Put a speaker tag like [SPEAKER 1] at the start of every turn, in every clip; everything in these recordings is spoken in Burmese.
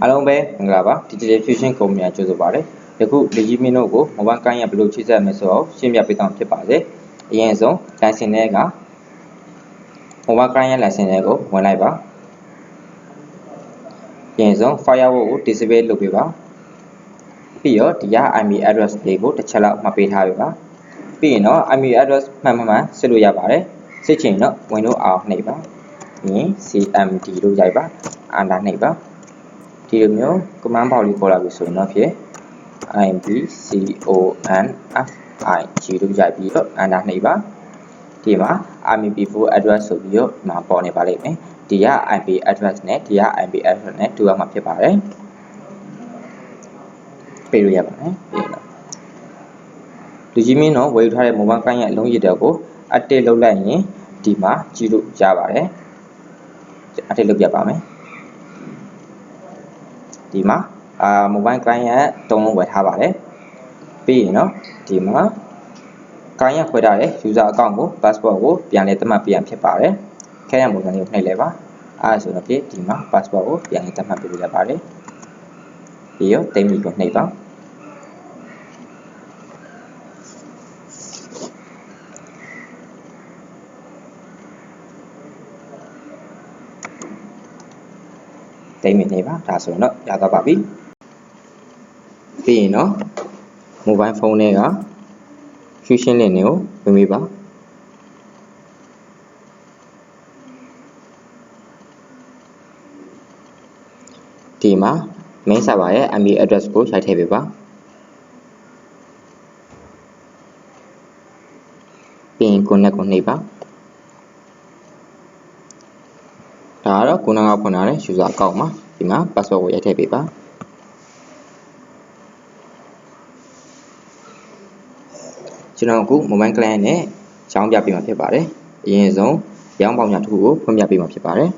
[SPEAKER 1] အားလုံးပဲမင်္ဂလာပါ Digital Fusion ကုမ္ပဏီကကြိုဆိုပါရစေယခုလေကြီးမင်းတို့ကို mobile ကိုင်းရဘယ်လိုချိတ်ဆက်မလဲဆိုတော့ရှင်းပြပေးသွားမှာဖြစ်ပါစေအရင်ဆုံး license တွေက mobile ကိုင်းရ license တွေကိုဝင်လိုက်ပါအရင်ဆုံး firewall ကို disable လုပ်ပေးပါပြီးတော့ဒီက IP address လေးကိုတစ်ချက်လောက်မှတ်ပေးထားပေးပါပြီးရင်တော့ IP address မှန်မှန်မှန်စစ်လို့ရပါတယ်စစ်ချင်တော့ Windows R နှိပ်ပါပြီးရင် CMD လို့ရိုက်ပါ Enter နှိပ်ပါ ဒီလိုမျိုး command ပေါက်လေးခေါ်လာပြီဆိုရင်တော့ဖြစ် IB CON FI G လို့ရိုက်ပြီးတော့ Enter နှိပ်ပါဒီမှာ IMP4 address ဆိုပြီးတော့ဒီမှာပေါ်နေပါလိမ့်မယ်ဒီက IP address နဲ့ဒီက IP address နဲ့တူအောင်မှာဖြစ်ပါတယ်ပေးလို့ရပါတယ်ပြီးတော့လူကြီးမင်းတော့ဝယ်ယူထားတဲ့ mobile ကိုင်းရဲ့အလုံးရည်တဲ့ကို active လုပ်လိုက်ရင်ဒီမှာကြည့်လို့ရပါတယ် active လုပ်ပြပါမယ် ဒီမှာအာ mobile client ရဲ့တုံးလုံးဝယ်ထားပါတယ်ပြီးရင်နော်ဒီမှာ client ခွဲထားတဲ့ user account ကို password ကိုပြန်လဲသတ်မှတ်ပြန်ဖြစ်ပါတယ်ခဲရပုံစံလေးကိုနှိပ်လဲပါအဲဆိုတော့ဒီမှာ password ကိုပြန်လဲသတ်မှတ်ပေးလိုက်ပါတယ်ပြီးတော့တိမ်မီကိုနှိပ်ပါ တိမ်မီနေပါဒါဆိုရင်တော့ရတော့ပါပြီပြီးရင်တော့ mobile phone တွေက fusion link တွေကိုဝင်ပေးပါဒီမှာ main server ရဲ့ MB address ကိုရိုက်ထည့်ပေးပါပြီးရင် connect ကိုနှိပ်ပါ ဒါကတော့ခုနကဖွင့်ထားတဲ့ user account မှာဒီမှာ password ကိုရိုက်ထည့်ပေးပါကျွန်တော်အခု mobile client နဲ့ရောင်းပြပေးမှာဖြစ်ပါတယ်အရင်ဆုံးရောင်းပေါင်ညာတစ်ခုကိုဖွင့်ပြပေးမှာဖြစ်ပါတယ်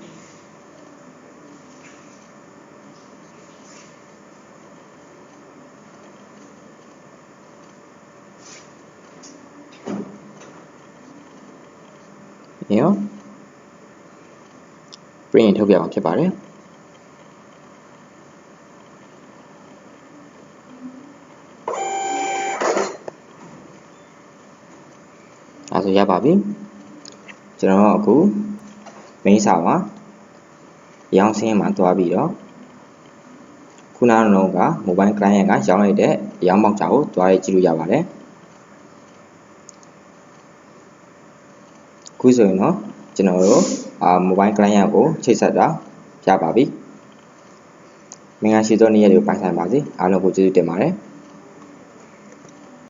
[SPEAKER 1] ညော print ထုတ်ပြမှာဖြစ်ပါတယ်အဲဆိုရပါပြီကျွန်တော်အခု main server မှာရောင်းစင်းမှာတွားပြီးတော့ခုနကတော့က mobile client ကရောင်းလိုက်တဲ့ရောင်းပေါက်ချာကိုတွားရေးကြည့်လို့ရပါတယ်ခုဆိုရင်တော့ ကျွန်တော်တို့အာ mobile client ကိုချိတ်ဆက်တာရပါပြီမင်္ဂလာရှိသောနေ့ရက်တွေကိုပိုင်ဆိုင်ပါစေအားလုံးကိုကျေးဇူးတင်ပါတယ်